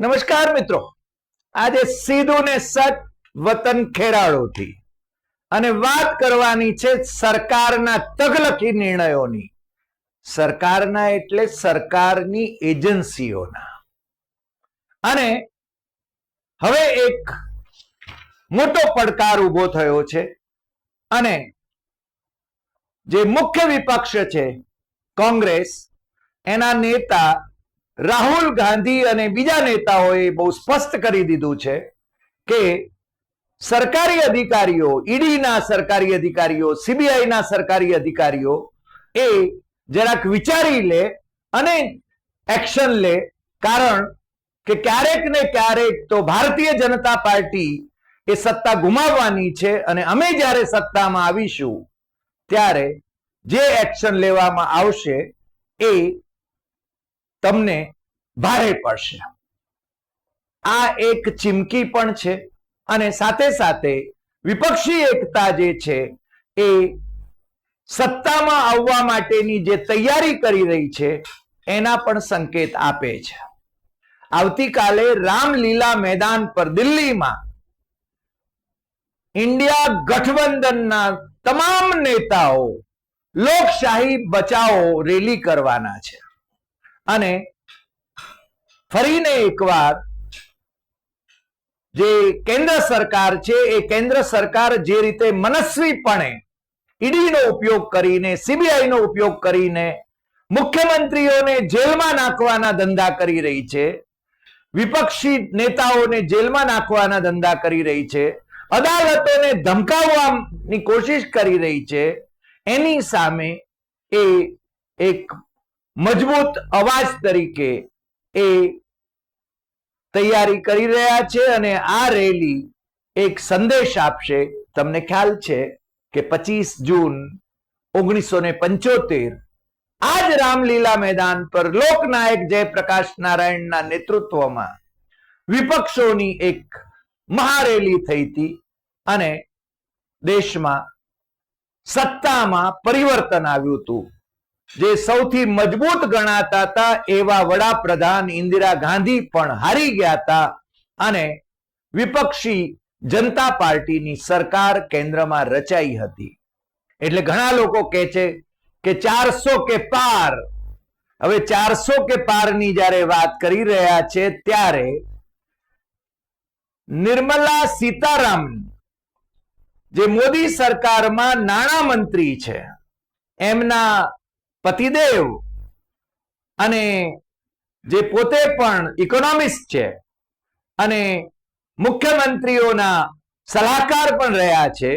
નમસ્કાર મિત્રો. આજે સીધું ને સટ વતન ખેરાળુથી. અને વાત કરવાની છે સરકારના તગલખી નિર્ણયોની. સરકારના એટલે સરકારની એજન્સીઓના. અને હવે એક મોટો પડકાર ઊભો થયો છે. અને જે મુખ્ય વિપક્ષ છે કોંગ્રેસ, એના નેતા રાહુલ ગાંધી અને બીજા નેતાઓએ બહુ સ્પષ્ટ કરી દીધું છે કે સરકારી અધિકારીઓ, ઈડીના સરકારી અધિકારીઓ, સીબીઆઈના સરકારી અધિકારીઓ એ જરાક વિચારી લે અને એક્શન લે. કારણ કે ક્યારેક ને ક્યારેક તો ભારતીય જનતા પાર્ટી એ સત્તા ગુમાવવાની છે અને અમે જ્યારે સત્તામાં આવીશું, ત્યારે જે એક્શન લેવામાં આવશે એ તમને ભારે પડશે. આ એક ચીમકી પણ છે અને સાથે સાથે વિપક્ષી એકતા જે છે એ સત્તામાં આવવા માટેની જે તૈયારી કરી રહી છે એના પણ સંકેત આપે છે. આવતીકાલે રામલીલા મેદાન પર દિલ્હીમાં ઇન્ડિયા ગઠબંધનના તમામ નેતાઓ લોકશાહી બચાવો રેલી કરવાના છે. અને ફરીને એકવાર જે કેન્દ્ર સરકાર છે, એ કેન્દ્ર સરકાર જે રીતે મનસ્વીપણે ઈડીનો ઉપયોગ કરીને, સીબીઆઈનો ઉપયોગ કરીને મુખ્યમંત્રીઓને જેલમાં નાખવાના ધંધા કરી રહી છે, વિપક્ષી નેતાઓને જેલમાં નાખવાના ધંધા કરી રહી છે, અદાલતોને ધમકાવવાની કોશિશ કરી રહી છે, એની સામે એ એક મજબૂત અવાજ તરીકે એ તૈયારી કરી રહ્યા છે અને આ રેલી એક સંદેશ આપશે. તમને ખ્યાલ છે કે પચીસ જૂન ઓગણીસો ને પંચોતેર આજ રામલીલા મેદાન પર લોકનાયક જયપ્રકાશ નારાયણના નેતૃત્વમાં વિપક્ષોની એક મહારેલી થઈ હતી અને દેશમાં સત્તામાં પરિવર્તન આવ્યું હતું. જે સૌથી મજબૂત ગણાતા હતા એવા વડાપ્રધાન ઇન્દિરા ગાંધી પણ હારી ગયા હતા અને વિપક્ષી જનતા પાર્ટીની સરકાર કેન્દ્રમાં રચાઈ હતી. એટલે ઘણા લોકો કહે છે કે ચારસો કે પાર, હવે ચારસો કે પારની જ્યારે વાત કરી રહ્યા છે ત્યારે નિર્મલા સીતારામન, જે મોદી સરકારમાં નાણામંત્રી છે, એમના પતિદેવ. અને જે પોતે પણ ઇકોનોમિસ્ટ છે અને મુખ્યમંત્રીઓના સલાહકાર પણ રહ્યા છે,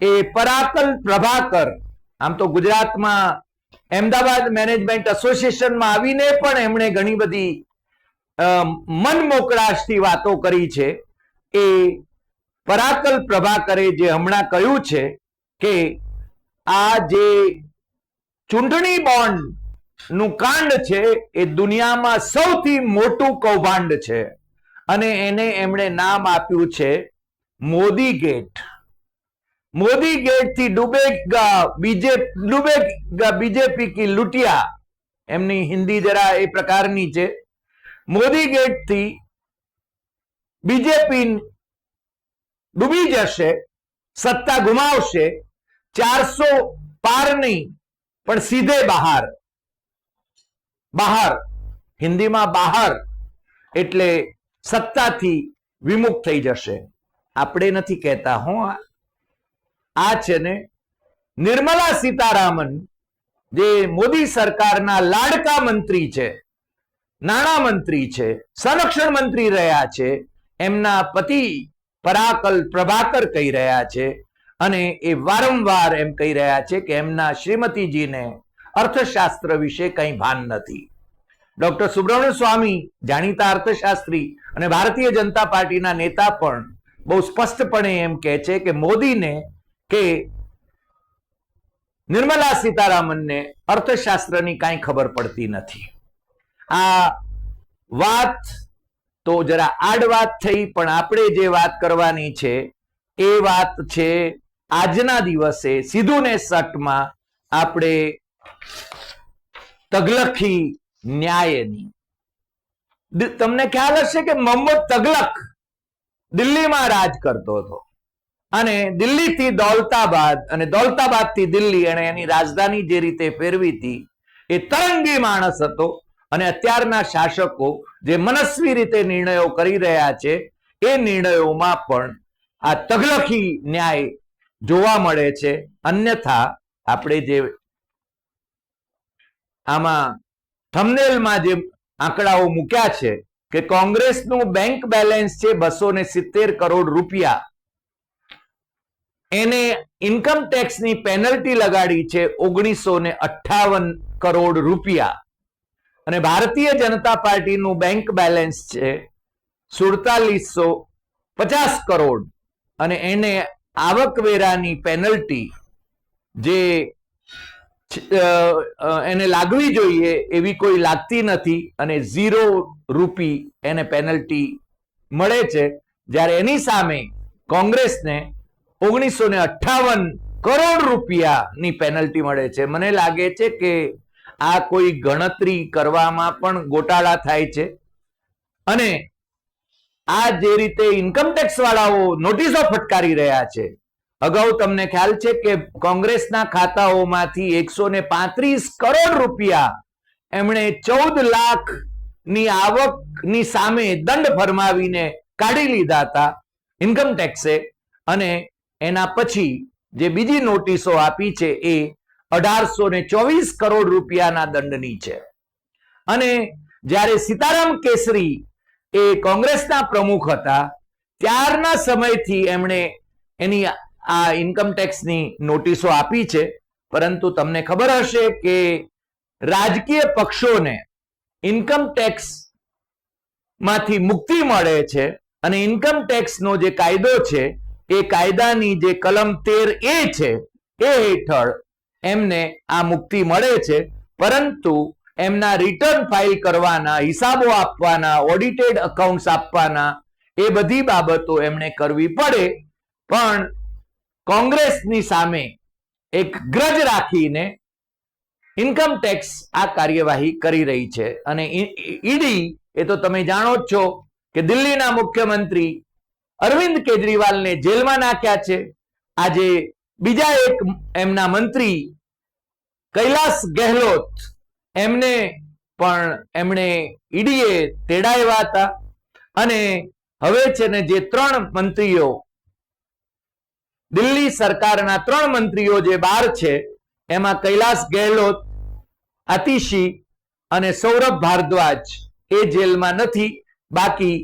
એ પરાકલ પ્રભાકર, આમ તો ગુજરાતમાં અમદાવાદ મેનેજમેન્ટ એસોસિએશનમાં આવીને પણ એમણે ઘણી બધી મન મોકળાશથી વાતો કરી છે. એ પરાકલ પ્રભાકરે જે હમણાં કહ્યું છે કે આ જે ચૂંટણી બોન્ડનું કાંડ છે, એ દુનિયામાં સૌથી મોટું કૌભાંડ છે. અને એને એમણે નામ આપ્યું છે મોદી ગેટ. મોદી ગેટથી ડૂબેગા બીજે, ડૂબેગા બીજેપી કી લૂંટિયા, એમની હિન્દી જરા એ પ્રકારની છે. મોદી ગેટથી બીજેપી ડૂબી જશે, સત્તા ગુમાવશે, ચારસો પાર નહીં પણ સીધે બહાર. બહાર. હિન્દીમાં બહાર એટલે સત્તાથી વિમુખ થઈ જશે. આપણે નથી કહેતા, હો, આ છે ને નિર્મલા સીતારામન, જે મોદી સરકારના લાડકા મંત્રી છે, નાણા મંત્રી છે, સંરક્ષણ મંત્રી રહ્યા છે, એમના પતિ પરાકલ પ્રભાકર કહી રહ્યા છે અને એ વારંવાર એમ કહી રહ્યા છે કે એમના શ્રીમતીજીને અર્થશાસ્ત્ર વિશે કંઈ ભાન નથી. ડોક્ટર સુબ્રમણ્ય સ્વામી જાણીતા અર્થશાસ્ત્રી અને ભારતીય જનતા પાર્ટીના નેતા પણ બહુ સ્પષ્ટપણે એમ કહે છે કે મોદીને કે નિર્મલા સીતારામનને અર્થશાસ્ત્રની કાંઈ ખબર પડતી નથી. આ વાત તો જરા આડ વાત થઈ પણ આપણે જે વાત કરવાની છે એ વાત છે આજના દિવસે સીધું સટમાં આપણે તગલખી ન્યાયની. તમને ખ્યાલ હશે કે મોહમ્મદ તગલક દિલ્હીમાં રાજ કરતો હતો. અને દિલ્હીથી દૌલતાબાદ અને દૌલતાબાદથી દિલ્હી અને એની રાજધાની જે રીતે ફેરવી હતી, એ તરંગી માણસ હતો. અને અત્યારના શાસકો જે મનસ્વી રીતે નિર્ણયો કરી રહ્યા છે, એ નિર્ણયોમાં પણ આ તગલખી ન્યાય જોવા મળે છે. અન્યથા આપણે જે આમાં થમનેલમાં જે આંકડાઓ મૂક્યા છે કે કોંગ્રેસનું બેંક બેલેન્સ છે બસો ને સિત્તેર કરોડ રૂપિયા. એને ઇન્કમ ટેક્સની પેનલ્ટી લગાડી છે ઓગણીસો ને અઠ્ઠાવન કરોડ રૂપિયા. અને ભારતીય જનતા પાર્ટીનું બેંક બેલેન્સ છે સુડતાલીસો પચાસ કરોડ. અને એને આવકવેરાની પેનલ્ટી જે એને લાગવી જોઈએ એવી કોઈ લાગતી નથી અને ઝીરો રૂપી એને પેનલ્ટી મળે છે. જ્યારે એની સામે કોંગ્રેસને ઓગણીસો ને અઠ્ઠાવન કરોડ રૂપિયાની પેનલ્ટી મળે છે. મને લાગે છે કે આ કોઈ ગણતરી કરવામાં પણ ગોટાળા થાય છે. અને આ જે રીતે ઇન્કમટેક્સ વાળાઓ નોટિસો ફટકારી રહ્યા છે, અગાઉ તમને ખ્યાલ છે કે કોંગ્રેસના ખાતાઓમાંથી એકસો ને પાંત્રીસ કરોડ રૂપિયા એમણે ચૌદ લાખની આવકની સામે દંડ ફરમાવીને કાઢી લીધા હતા ઇન્કમટેક્સે અને એના પછી જે બીજી નોટિસો આપી છે એ અઢારસો ને ચોવીસ કરોડ રૂપિયાના દંડની છે. અને જ્યારે સીતારામ કેસરી એ કોંગ્રેસના પ્રમુખ હતા. ત્યારના સમયથી એમણે એની આ ઇન્કમ ટેક્સની નોટિસો આપી છે. પરંતુ તમને ખબર હશે કે રાજકીય પક્ષોને ઇન્કમ ટેક્સમાંથી મુક્તિ મળે છે અને ઇન્કમ ટેક્સનો જે કાયદો છે, એ કાયદાની જે કલમ તેર એ છે, એ હેઠળ એમને આ મુક્તિ મળે છે. પરંતુ એમના રિટર્ન ફાઇલ કરવાના, હિસાબો આપવાના ઓડિટેડ અકાઉન્ટ્સ આપવાના, એ બધી બાબતો એમણે કરવી પડે. પણ કોંગ્રેસની સામે એક ગ્રજ રાખીને ઇન્કમ ટેક્સ આ કાર્યવાહી કરી રહી છે. અને ઈડી એ તો તમે જાણો જ છો કે દિલ્હીના મુખ્યમંત્રી અરવિંદ કેજરીવાલને જેલમાં નાખ્યા છે. આજે બીજા એક એમના મંત્રી કૈલાસ ગેહલોત એમને પણ એમણે ઈડીએ તેડાવ્યા હતા. અને હવે છે ને જે ત્રણ મંત્રીઓ, દિલ્હી સરકારના ત્રણ મંત્રીઓ જે બહાર છે, એમાં કૈલાસ ગેહલોત આતિશી અને સૌરભ ભારદ્વાજ એ જેલમાં નથી. બાકી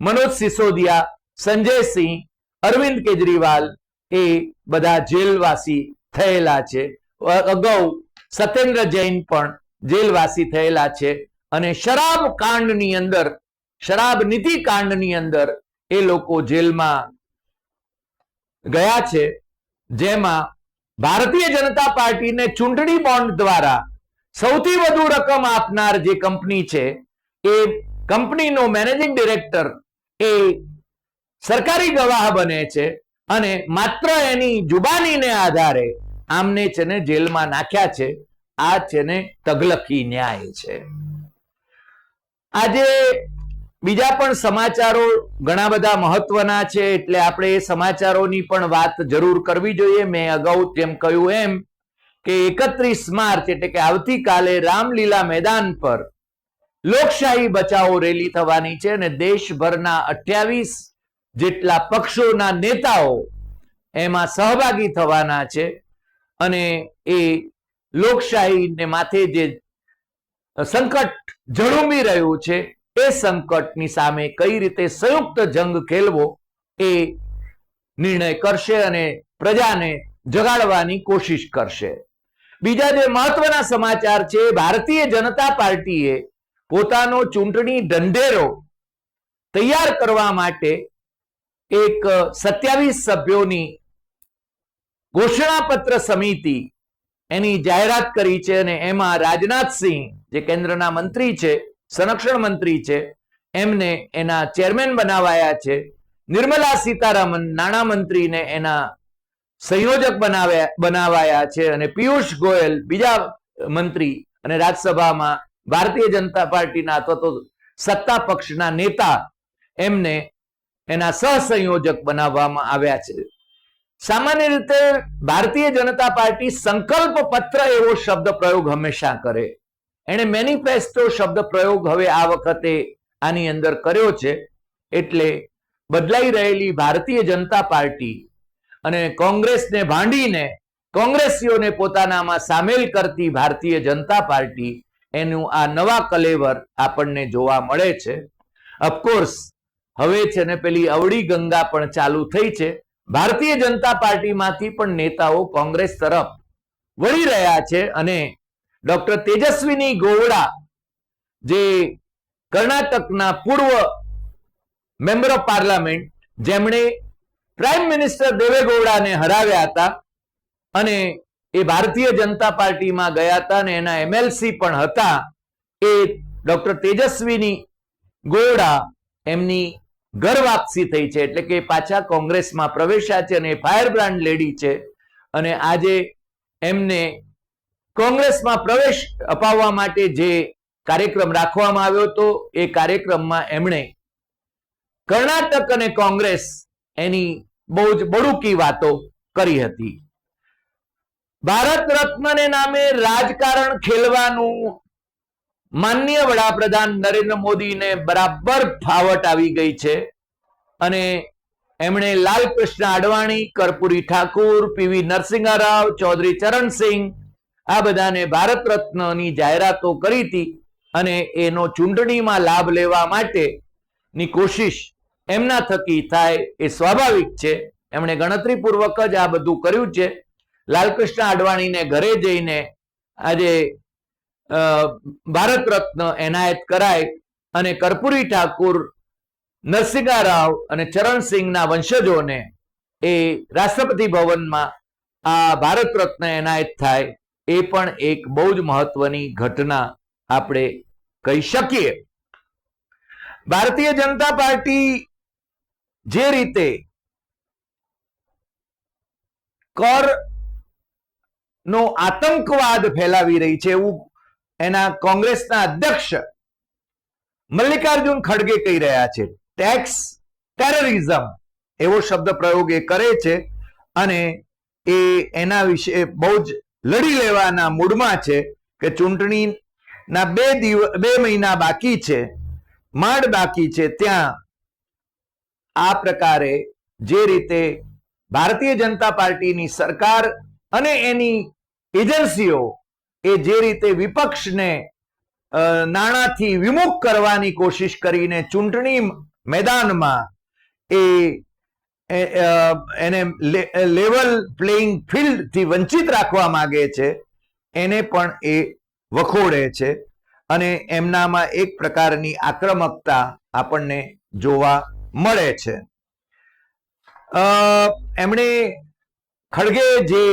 મનોજ સિસોદિયા સંજયસિંહ અરવિંદ કેજરીવાલ એ બધા જેલવાસી થયેલા છે. અગાઉ સત્યેન્દ્ર જૈન પણ જેલવાસી થયેલા છે. અને શરાબ કાંડની અંદર, શરાબ નીતિ કાંડની અંદર એ લોકો જેલમાં ગયા છે. જેમાં ભારતીય જનતા પાર્ટીને ચૂંટણી બોન્ડ દ્વારા સૌથી વધુ રકમ આપનાર જે કંપની છે, એ કંપનીનો મેનેજિંગ ડિરેક્ટર એ સરકારી ગવાહ બને છે અને માત્ર એની જુબાનીને આધારે આમને છે ને જેલમાં નાખ્યા છે. આ છે તગલકી ન્યાય છે. આજે બીજા પણ સમાચારો ઘણા બધા મહત્વના છે, એટલે આપણે એ સમાચારોની પણ વાત જરૂર કરવી જોઈએ. મેં અગાઉ જેમ કહ્યું એમ કે એકત્રીસ માર્ચ એટલે કે આવતીકાલે રામલીલા મેદાન પર લોકશાહી બચાવો રેલી થવાની છે અને દેશભરના અઠ્યાવીસ જેટલા પક્ષોના નેતાઓ એમાં સહભાગી થવાના છે. અને એ લોકશાહીને માથે જે સંકટ ઝળુંબી રહ્યું છે, એ સંકટની સામે કઈ રીતે સંયુક્ત જંગ ખેલવો એ નિર્ણય કરશે અને પ્રજાને જગાડવાની કોશિશ કરશે. બીજા જે મહત્વના સમાચાર છે, ભારતીય જનતા પાર્ટીએ પોતાનો ચૂંટણી ઢંઢેરો તૈયાર કરવા માટે એક સત્યાવીસ સભ્યોની ઘોષણાપત્ર સમિતિ એની જાહેરાત કરી છે અને એમાં રાજનાથસિંહ જે કેન્દ્રના મંત્રી છે, સંરક્ષણ મંત્રી છે, એમને એના ચેરમેન બનાવાયા છે. નિર્મલા સીતારામન નાણાં મંત્રીને એના સંયોજક બનાવ્યા, બનાવાયા છે અને પિયુષ ગોયલ બીજા મંત્રી અને રાજ્યસભામાં ભારતીય જનતા પાર્ટીના અથવા તો સત્તા પક્ષના નેતા એમને એના સહસંયોજક બનાવવામાં આવ્યા છે. સામાન્ય રીતે ભારતીય જનતા પાર્ટી સંકલ્પ પત્ર એવો શબ્દ પ્રયોગ હંમેશા કરે. એણે મેનિફેસ્ટો શબ્દ પ્રયોગ હવે આ વખતે આની અંદર કર્યો છે. એટલે બદલાઈ રહેલી ભારતીય જનતા પાર્ટી અને કોંગ્રેસને ભાંડીને કોંગ્રેસીઓને પોતાનામાં સામેલ કરતી ભારતીય જનતા પાર્ટી એનું આ નવા કલેવર આપણને જોવા મળે છે. અફકોર્સ હવે છે ને પેલી અવળી ગંગા પણ ચાલુ થઈ છે. ભારતીય જનતા પાર્ટીમાંથી પણ નેતાઓ કોંગ્રેસ તરફ વળી રહ્યા છે અને ડોક્ટર તેજસ્વીની ગોવડા જે કર્ણાટકના પૂર્વ મેમ્બર ઓફ પાર્લામેન્ટ, જેમણે પ્રાઇમ મિનિસ્ટર દેવેગૌડાને હરાવ્યા હતા અને એ ભારતીય જનતા પાર્ટીમાં ગયા હતા અને એના એમએલસી પણ હતા, એ ડોક્ટર તેજસ્વીની ગોવડા એમની ઘર વાપસી થઈ છે એટલે કે પાછા કોંગ્રેસમાં પ્રવેશ્યા છે અને ફાયર બ્રાન્ડ લેડી છે અને આજે એમને કોંગ્રેસમાં પ્રવેશ અપાવવા માટે જે કાર્યક્રમ રાખવામાં આવ્યો હતો, એ કાર્યક્રમમાં એમણે કર્ણાટક અને કોંગ્રેસ એની બહુ જ બળુકી વાતો કરી હતી. ભારત રત્નને નામે રાજકારણ ખેલવાનું માનનીય વડાપ્રધાન નરેન્દ્ર મોદીને બરાબર ફાવટ આવી ગઈ છે અને એમણે લાલકૃષ્ણ આડવાણી, કર્પૂરી ઠાકુર, પીવી નરસિંહ રાવ ચૌધરી ચરણસિંહ આ બધાને ભારત રત્નની જાહેરાતો કરી હતી અને એનો ચૂંટણીમાં લાભ લેવા માટેની કોશિશ એમના થકી થાય એ સ્વાભાવિક છે. એમણે ગણતરીપૂર્વક જ આ બધું કર્યું છે. લાલકૃષ્ણ આડવાણીને ઘરે જઈને આજે ભારત રત્ન એનાયત કરાય અને કર્પૂરી ઠાકુર નરસિંહા રાવ અને ચરણસિંહના વંશજોને એ રાષ્ટ્રપતિ ભવનમાં આ ભારત રત્ન એનાયત થાય એ પણ એક બહુ જ મહત્વની ઘટના આપણે કહી શકીએ. ભારતીય જનતા પાર્ટી જે રીતે કર નો આતંકવાદ ફેલાવી રહી છે એવું એના કોંગ્રેસના અધ્યક્ષ મલ્લિકાર્જુન ખડગે કહી રહ્યા છે ટેક્સ ટેરરિઝમ એવો શબ્દ પ્રયોગ એ કરે છે અને એ એના વિશે બહુ જ લડી લેવાના મૂડમાં છે કે ચૂંટણીના બે દિવ બે મહિના બાકી છે, માંડ બાકી છે, ત્યાં આ પ્રકારે જે રીતે ભારતીય જનતા પાર્ટીની સરકાર અને એની એજન્સીઓ એ જે રીતે વિપક્ષને નાણાંથી વિમુખ કરવાની કોશિશ કરીને ચૂંટણી મેદાનમાં એ એને લેવલ પ્લેઇંગ ફિલ્ડથી વંચિત રાખવા માગે છે, એને પણ એ વખોડે છે. અને એમનામાં એક પ્રકારની આક્રમકતા આપણને જોવા મળે છે. એમણે ખડગે જે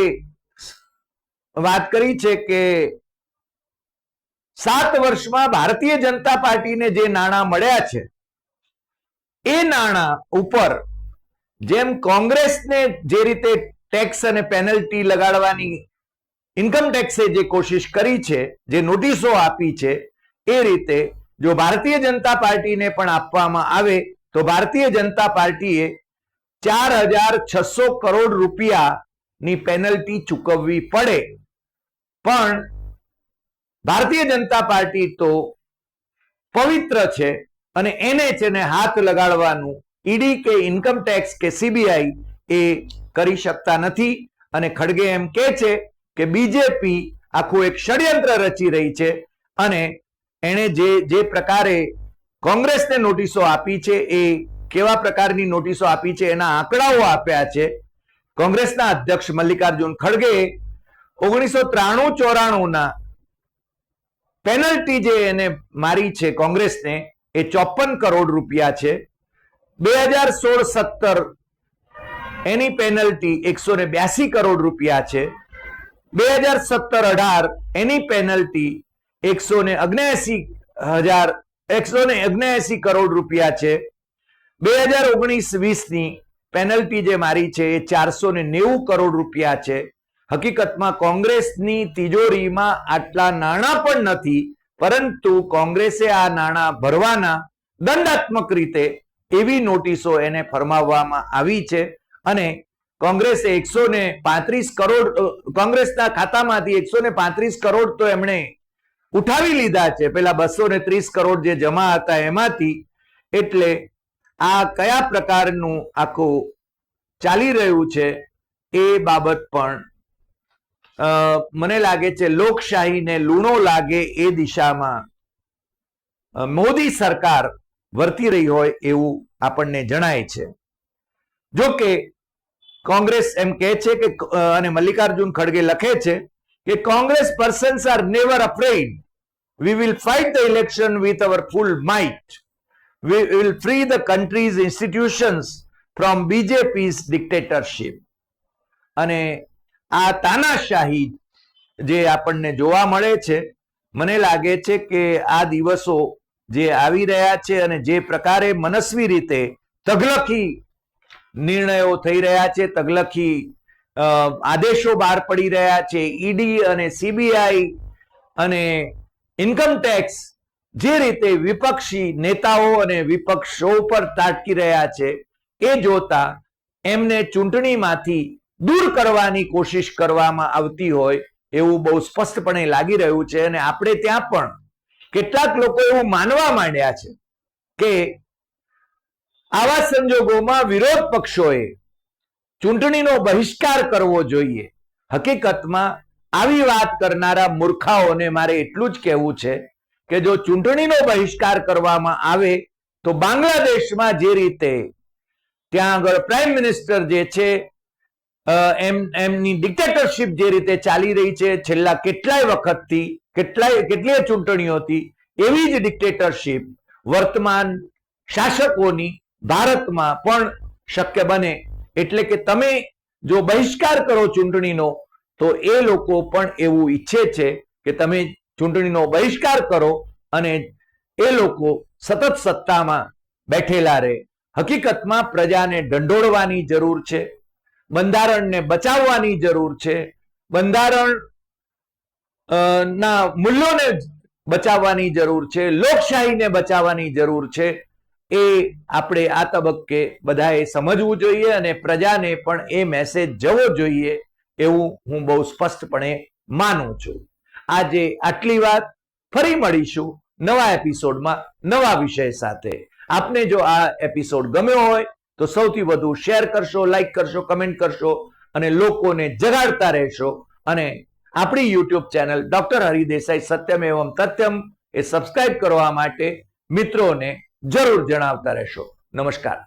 વાત કરી છે કે સાત વર્ષમાં ભારતીય જનતા પાર્ટીને જે નાણાં મળ્યા છે, એ નાણાં ઉપર જેમ કોંગ્રેસને જે રીતે ટેક્સ અને પેનલ્ટી લગાડવાની ઇન્કમ ટેક્સે જે કોશિશ કરી છે, જે નોટિસો આપી છે, એ રીતે જો ભારતીય જનતા પાર્ટીને પણ આપવામાં આવે, તો ભારતીય જનતા પાર્ટીએ ચાર હજાર છસો કરોડ રૂપિયાની પેનલ્ટી ચૂકવવી પડે. પણ ભારતીય જનતા પાર્ટી તો પવિત્ર છે અને એને છે ને હાથ લગાડવાનું ઈડી કે ઇન્કમ ટેક્સ કે સીબીઆઈ એ કરી શકતા નથી. અને ખડગે એમ કે છે કે બીજેપી આખું એક ષડયંત્ર રચી રહી છે અને એણે જે જે પ્રકારે કોંગ્રેસને નોટિસો આપી છે એ કેવા પ્રકારની નોટિસો આપી છે એના આંકડાઓ આપ્યા છે. કોંગ્રેસના અધ્યક્ષ મલ્લિકાર્જુન ખડગે ઓગણીસો ત્રાણું ચોરાણું ના પેનલ્ટી જે એને મારી છે કોંગ્રેસને, એ ચોપન કરોડ રૂપિયા છે. બે હજાર સોળ સત્તર એની પેનલ્ટી એકસો ને બ્યાસી કરોડ રૂપિયા છે. બે હજાર સત્તર અઢાર એની પેનલ્ટી એકસો ને અગ્નેસી હજાર, એકસો ને અગ્નેસી કરોડ રૂપિયા છે. બે હજાર ઓગણીસ વીસની પેનલ્ટી જે મારી છે એ ચારસો ને નેવું કરોડ રૂપિયા છે. હકીકતમાં કોંગ્રેસની તિજોરીમાં આટલા નાણાં પણ નથી, પરંતુ કોંગ્રેસે આ નાણાં ભરવાના દંડાત્મક રીતે એવી નોટિસો એને ફરમાવવામાં આવી છે. અને કોંગ્રેસે એકસો ને પાંત્રીસ કરોડ કોંગ્રેસના ખાતામાંથી એકસો ને પાંત્રીસ કરોડ તો એમણે ઉઠાવી લીધા છે. પેલા બસો ને ત્રીસ કરોડ જે જમા હતા એમાંથી, એટલે આ કયા પ્રકારનું આખું ચાલી રહ્યું છે એ બાબત પણ મને લાગે છે લોકશાહીને લૂણો લાગે એ દિશામાં મોદી સરકાર વર્તી રહી હોય એવું આપણને જણાય છે. જો કે કોંગ્રેસ એમ કહે છે કે અને મલ્લિકાર્જુન ખડગે લખે છે કે Congress persons are never afraid we will fight the election with our full might we will free the country's institutions from BJP's dictatorship અને આ તાનાશાહી જે આપણને જોવા મળે છે, મને લાગે છે કે આ દિવસો જે આવી રહ્યા છે અને જે પ્રકારે મનસ્વી રીતે તગલખી નિર્ણયો થઈ રહ્યા છે, તગલખી આદેશો બહાર પડી રહ્યા છે, ઈડી અને સીબીઆઈ અને ઇન્કમ ટેક્સ જે રીતે વિપક્ષી નેતાઓ અને વિપક્ષો પર તાટકી રહ્યા છે, એ જોતા એમને ચૂંટણીમાંથી દૂર કરવાની કોશિશ કરવામાં આવતી હોય એવું બહુ સ્પષ્ટપણે લાગી રહ્યું છે અને આપણે ત્યાં પણ કેટલાક લોકો એવું માનવા માંડ્યા છે કે આવા સંજોગોમાં વિરોધ પક્ષોએ ચૂંટણીનો બહિષ્કાર કરવો જોઈએ. હકીકતમાં આવી વાત કરનારા મૂર્ખાઓને મારે એટલું જ કહેવું છે કે જો ચૂંટણીનો બહિષ્કાર કરવામાં આવે તો બાંગ્લાદેશમાં જે રીતે ત્યાં આગળ પ્રાઇમ મિનિસ્ટર જે છે એમ, એમની ડિક્ટેટરશિપ જે રીતે ચાલી રહી છે, છેલ્લા કેટલાય વખતથી, કેટલાય, કેટલીય ચૂંટણીઓથી, એવી જ ડિક્ટેટરશિપ વર્તમાન શાસકોની ભારતમાં પણ શક્ય બને. એટલે કે તમે જો બહિષ્કાર કરો ચૂંટણીનો, તો એ લોકો પણ એવું ઈચ્છે છે કે તમે ચૂંટણીનો બહિષ્કાર કરો અને એ લોકો સતત સત્તામાં બેઠેલા રહે. હકીકતમાં પ્રજાને ઢંઢોળવાની જરૂર છે. બંધારણને બચાવવાની જરૂર છે. બંધારણ ના મૂલ્યોને બચાવવાની જરૂર છે. લોકશાહીને બચાવવાની જરૂર છે. એ આપણે આ તબક્કે બધાએ સમજવું જોઈએ અને પ્રજાને પણ એ મેસેજ જવો જોઈએ એવું હું બહુ સ્પષ્ટપણે માનું છું. આજે આટલી વાત ફરી મળીશું નવા એપિસોડમાં નવા વિષય સાથે. આપને જો આ એપિસોડ ગમ્યો હોય તો સૌથી વધુ શેર કરશો લાઈક કરશો કમેન્ટ કરશો અને લોકોને જગાડતા રહેશો. અને આપણી YouTube channel doctor Hari Desai Satyam Evam Tathyam એ સબસ્ક્રાઇબ કરવા માટે મિત્રોને જરૂર જણાવતા રહેશો. નમસ્કાર.